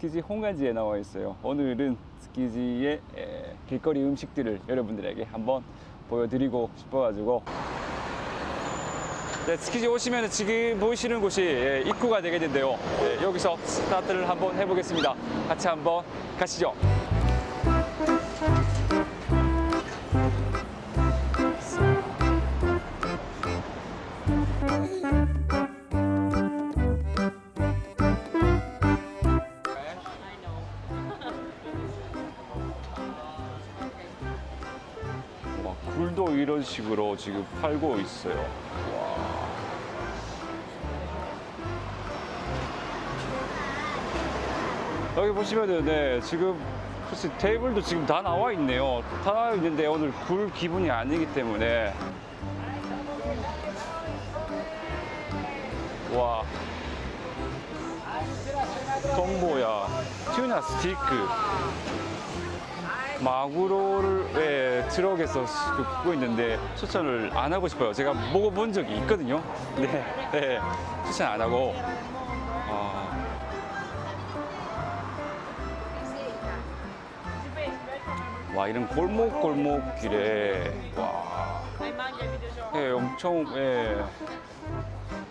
스키지 홍가지에 나와 있어요. 오늘은 스키지의 에, 길거리 음식들을 여러분들에게 한번 보여드리고 싶어가지고 네, 스키지 오시면 지금 보이시는 곳이 예, 입구가 되겠는데요. 예, 여기서 스타트를 한번 해보겠습니다. 같이 한번 가시죠. 굴도 이런 식으로 지금 팔고 있어요. 와. 여기 보시면은 네, 지금 글쎄 테이블도 지금 다 나와 있네요. 다 나와 있는데 오늘 굴 기분이 아니기 때문에 와 동보야 튜나 스티크 마구로를 예, 트럭에서 그 굽고 있는데 추천을 안 하고 싶어요. 제가 먹어본 적이 있거든요. 네, 네 추천 안 하고. 아, 와 이런 골목 골목 길에 와, 예, 엄청 예,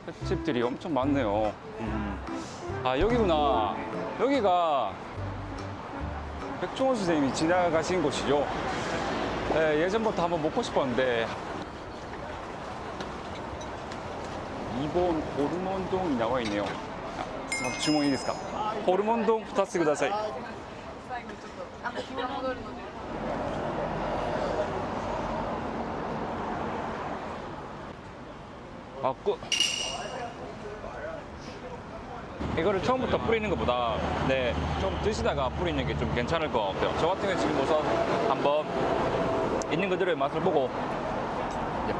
횟집들이 엄청 많네요. 음. 아 여기구나. 여기가 백종원 선생님이 지나가신 곳이죠. 예, 예전부터 한번 먹고 싶었는데 이번 호르몬동이 나와 있네요. 아, 주문이いいですか? 호르몬동 2つください. 아, 끝. 이거를 처음부터 뿌리는 것보다 네, 좀 드시다가 뿌리는 게 좀 괜찮을 것 같아요. 저 같은 경우는 지금 우선 한번 있는 그대로의 맛을 보고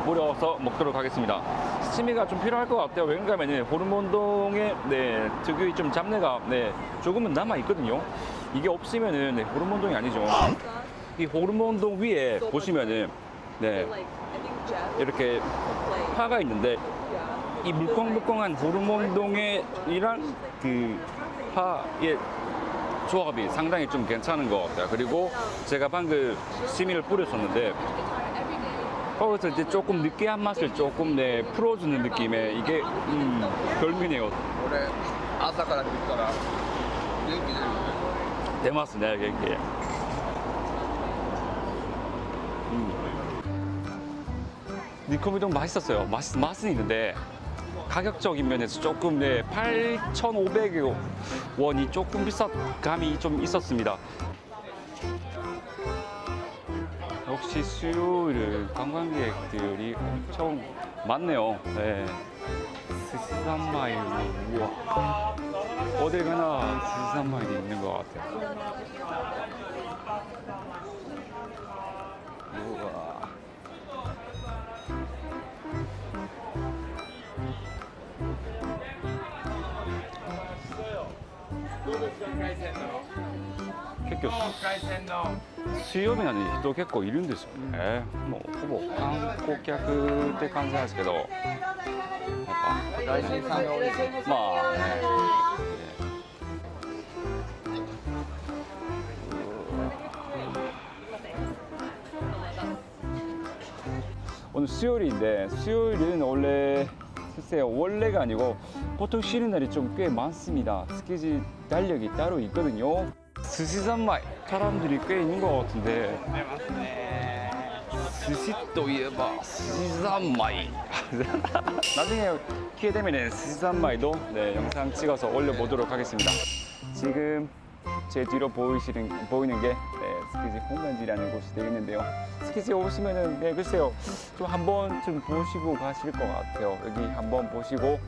뿌려서 먹도록 하겠습니다. 스치미가 좀 필요할 것 같아요. 왜냐하면 호르몬동의 네, 특유의 좀 잡내가 네, 조금은 남아 있거든요. 이게 없으면은 네, 호르몬동이 아니죠. 이 호르몬동 위에 보시면은 네, 이렇게 파가 있는데 이 물컹물컹한 호르몬동의 이란 그 파의 조합이 상당히 좀 괜찮은 것 같아요. 그리고 제가 방금 시미를 뿌렸었는데 거기서 이제 조금 느끼한 맛을 조금 내 네, 풀어주는 느낌의 이게 음, 별미네요. 올해 아사카라 믿더라. 대맛스 내가 얘기해. 음. 니코미동 맛있었어요. 맛, 맛은 있는데 가격적인 면에서 조금 네 8,500원이 조금 비싼 감이 좀 있었습니다. 역시 수요일은 관광객들이 엄청 많네요. 네. 스시산마이 우와. 어딜 가나 스시산마이 있는 것 같아요. 結構海鮮の水曜日なんで人結構いるんですよね。もうほぼ観光客って感じなんですけど、やっぱ外人さんが多いですまあね。 오늘 수요일인데 수요일은 원래 글쎄요 원래가 아니고 보통 쉬는 날이 좀 꽤 많습니다. 스키지 달력이 따로 있거든요. 스시산마이 사람들이 꽤 있는 것 같은데 스시 또 이에바 스시산마이 나중에 기회 되면 스시산마이도 네, 영상 찍어서 올려보도록 하겠습니다. 지금 제 뒤로 보이시는, 보이는 게 네, 스키지 홍간지라는 곳이 되겠는데요. 스키지 오시면은 네, 글쎄요 좀 한번 좀 보시고 가실 것 같아요. 여기 한번 보시고